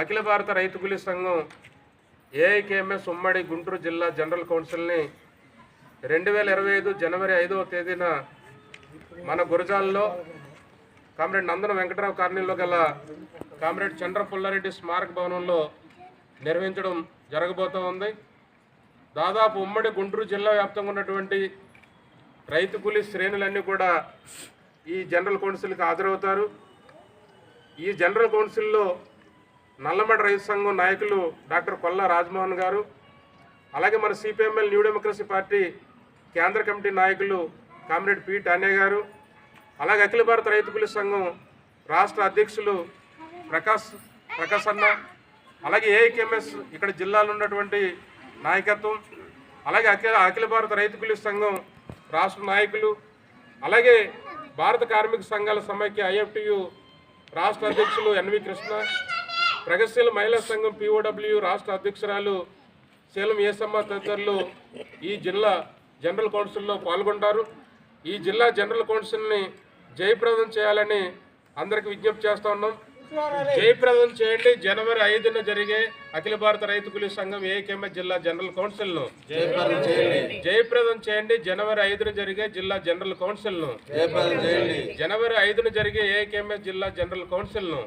అఖిల భారత రైతు కూలీ సంఘం ఏఐకేఎంఎస్ ఉమ్మడి గుంటూరు జిల్లా జనరల్ కౌన్సిల్ని రెండు వేల ఇరవై ఐదు జనవరి ఐదవ తేదీన మన గురజాల్లో కామ్రేడ్ నందన వెంకటరావు కాలనీలో గల కామ్రేడ్ చంద్ర పుల్లారెడ్డి స్మారక భవనంలో నిర్వహించడం జరగబోతూ ఉంది. దాదాపు ఉమ్మడి గుంటూరు జిల్లా వ్యాప్తంగా ఉన్నటువంటి రైతు కూలీ శ్రేణులన్నీ కూడా ఈ జనరల్ కౌన్సిల్కి హాజరవుతారు. ఈ జనరల్ కౌన్సిల్లో నల్లమడ రైతు సంఘం నాయకులు డాక్టర్ కొల్లా రాజ్మోహన్ గారు అలాగే మన సిపిఎంఎల్ న్యూ డెమోక్రసీ పార్టీ కేంద్ర కమిటీ నాయకులు కామ్రేడ్ పి టానే గారు అలాగే అఖిల భారత రైతు పులి సంఘం రాష్ట్ర అధ్యక్షులు ప్రకాష్ ప్రకాశ్ అన్న అలాగే ఏఐకేఎంఎస్ ఇక్కడ జిల్లాలో ఉన్నటువంటి నాయకత్వం అలాగే అఖిల అఖిల భారత రైతు పులి సంఘం రాష్ట్ర నాయకులు అలాగే భారత కార్మిక సంఘాల సమైక్య ఐఎఫ్టియు రాష్ట్ర అధ్యక్షులు ఎన్వి కృష్ణ ప్రగతిశీల మహిళా సంఘం పిఓడబ్ల్యూ రాష్ట్ర అధ్యక్షురాలు శీలం ఏసమ్మ తదితరులు ఈ జిల్లా జనరల్ కౌన్సిల్లో పాల్గొంటారు. ఈ జిల్లా జనరల్ కౌన్సిల్ని జయప్రదం చేయాలని అందరికి విజ్ఞప్తి చేస్తా ఉన్నాం. జయప్రదం చేయండి. జనవరి ఐదున జరిగే అఖిల భారత రైతు కూలీ సంఘం ఏకేఎంఎస్ జిల్లా జనరల్ కౌన్సిల్ను జయప్రదం చేయండి. జనవరి ఐదున జరిగే జిల్లా జనరల్ కౌన్సిల్ను జనవరి ఐదున జరిగే ఏకేఎంఎస్ జిల్లా జనరల్ కౌన్సిల్ను